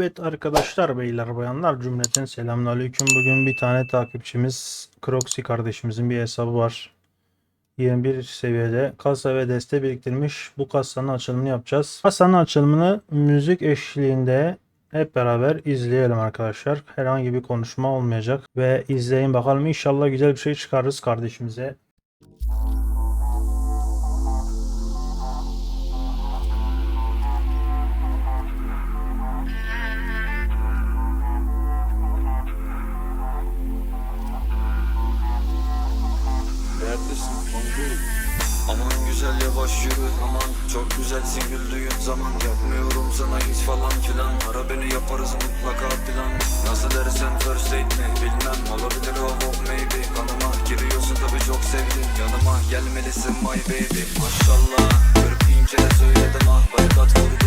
Evet arkadaşlar beyler bayanlar cümleten selamünaleyküm. Bugün bir tane takipçimiz Croxy kardeşimizin bir hesabı var. 21 seviyede kasa ve deste biriktirmiş. Bu kasanın açılımını yapacağız. Kasanın açılımını müzik eşliğinde hep beraber izleyelim arkadaşlar. Herhangi bir konuşma olmayacak ve izleyin bakalım inşallah güzel bir şey çıkarırız kardeşimize. Güzel yavaş yürü aman. Çok güzelsin güldüğün zaman Yapmıyorum sana hiç falan filan. Ara beni yaparız mutlaka plan. Nasıl dersen first date mi bilmem. Olabilir o oh maybe. Kanıma giriyorsun tabi çok sevdim. Yanıma gelmelisin my baby. Maşallah 40 bin kere söyledim ah. Barikat kurdum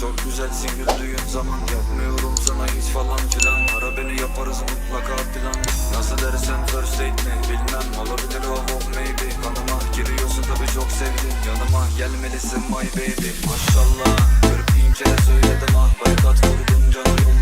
Çok güzelsin güldüğün zaman Yapmıyorum sana hiç falan filan. Ara beni yaparız mutlaka plan. Nasıl dersen first date mi bilmem. Olabilir o oh, maybe. Kanıma giriyorsun tabi çok sevdim. Yanıma gelmelisin my baby. Maşallah 40 kere söyledim ah Barikat vurdum canım.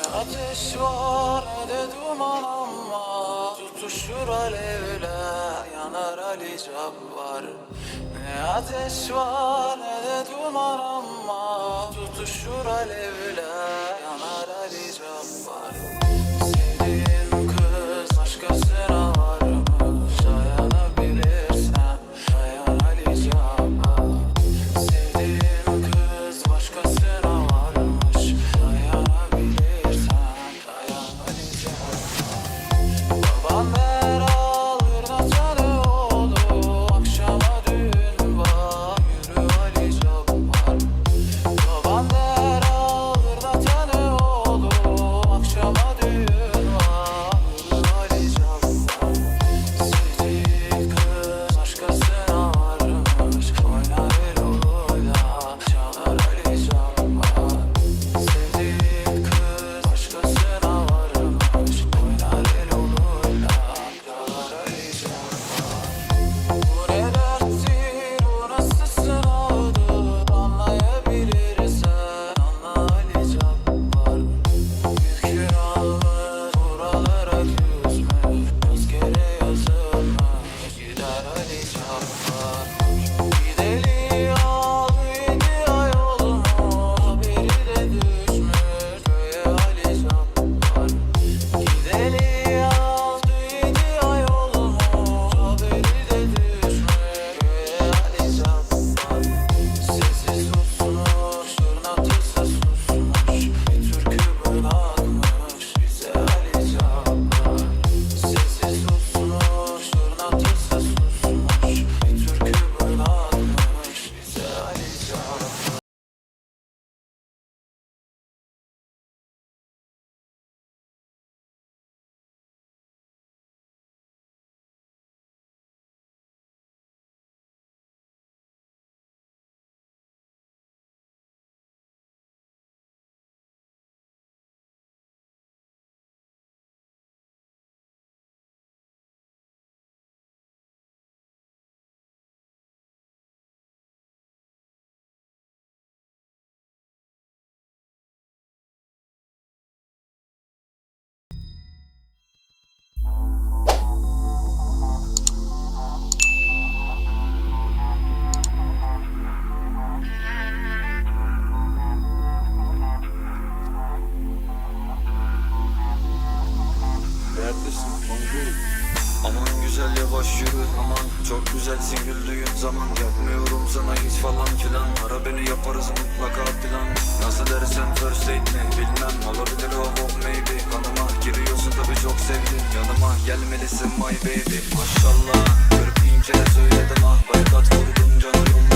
Ateşte ateş var ne duman ama Tutuşur alevler yanar Ali Cabbar. Ne ateş var ne de duman ama Tutuşur alevler. Falan filan. Ara beni yaparız mutlaka plan. Nasıl dersen first date mi bilmem. Olabilir o oh maybe. Kanıma giriyorsun tabi çok sevdim. Yanıma gelmelisin my baby. Maşallah Kırk bin kere söyledim ah. Barikat kurdum canı